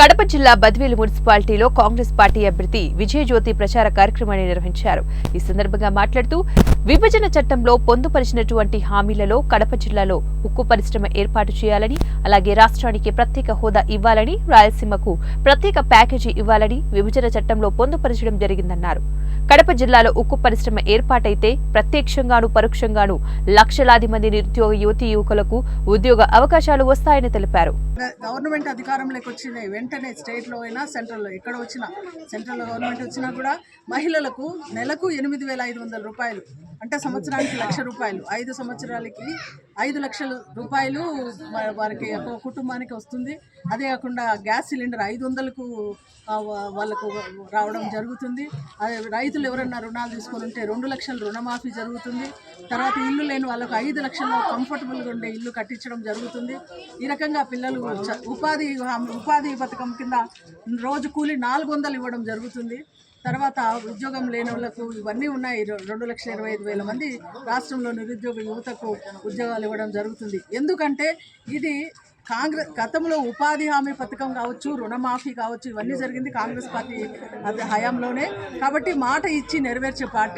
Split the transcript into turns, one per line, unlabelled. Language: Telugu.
కడప జిల్లా బద్వేలు మున్సిపాలిటీలో కాంగ్రెస్ పార్టీ అభ్యర్థి విజయజ్యోతి ప్రచార కార్యక్రమాన్ని నిర్వహించారు. ఈ సందర్భంగా మాట్లాడుతూ విభజన చట్టంలో పొందుపరిచినటువంటి హామీలలో కడప జిల్లాలో ఉక్కు పరిశ్రమ ఏర్పాటు చేయాలని అలాగే రాష్ట్రానికి ప్రత్యేక హోదా ఇవ్వాలని రాయలసీమకు ప్రత్యేక ప్యాకేజీ ఇవ్వాలని విభజన చట్టంలో పొందుపరచడం జరిగిందన్నారు. కడప జిల్లాలో ఉక్కు పరిశ్రమ ఏర్పాటైతే ప్రత్యక్షంగాను పరోక్షంగాను లక్షలాది మంది నిరుద్యోగ యువతి యువకులకు ఉద్యోగ అవకాశాలు వస్తాయని తెలిపారు.
గవర్నమెంట్ అధికారంలోకి వచ్చిన వెంటనే స్టేట్లో అయినా సెంట్రల్లో ఎక్కడ వచ్చినా సెంట్రల్ గవర్నమెంట్ వచ్చినా కూడా మహిళలకు నెలకు ఎనిమిది వేల ఐదు వందల రూపాయలు అంటే సంవత్సరానికి లక్ష రూపాయలు. ఐదు సంవత్సరాలకి ఐదు లక్షల రూపాయలు వారికి ఒక కుటుంబానికి వస్తుంది. అదే కాకుండా గ్యాస్ సిలిండర్ ఐదు వందలకు వాళ్ళకు రావడం జరుగుతుంది. అదే రైతులు ఎవరన్నా రుణాలు తీసుకొని ఉంటే రెండు లక్షల రుణమాఫీ జరుగుతుంది. తర్వాత ఇల్లు లేని వాళ్ళకు ఐదు లక్షల కంఫర్టబుల్గా ఉండే ఇల్లు కట్టించడం జరుగుతుంది. ఈ రకంగా పిల్లలు ఉపాధి ఉపాధి పథకం కింద రోజు కూలి నాలుగు వందలు ఇవ్వడం జరుగుతుంది. తర్వాత ఉద్యోగం లేని వాళ్ళకు ఇవన్నీ ఉన్నాయి. రెండు లక్షల ఇరవై ఐదు వేల మంది రాష్ట్రంలో నిరుద్యోగ యువతకు ఉద్యోగాలు ఇవ్వడం జరుగుతుంది. ఎందుకంటే ఇది కాంగ్రెస్ గతంలో ఉపాధి హామీ పథకం కావచ్చు రుణమాఫీ కావచ్చు ఇవన్నీ జరిగింది కాంగ్రెస్ పార్టీ హయాంలోనే. కాబట్టి మాట ఇచ్చి నెరవేర్చే పార్టీ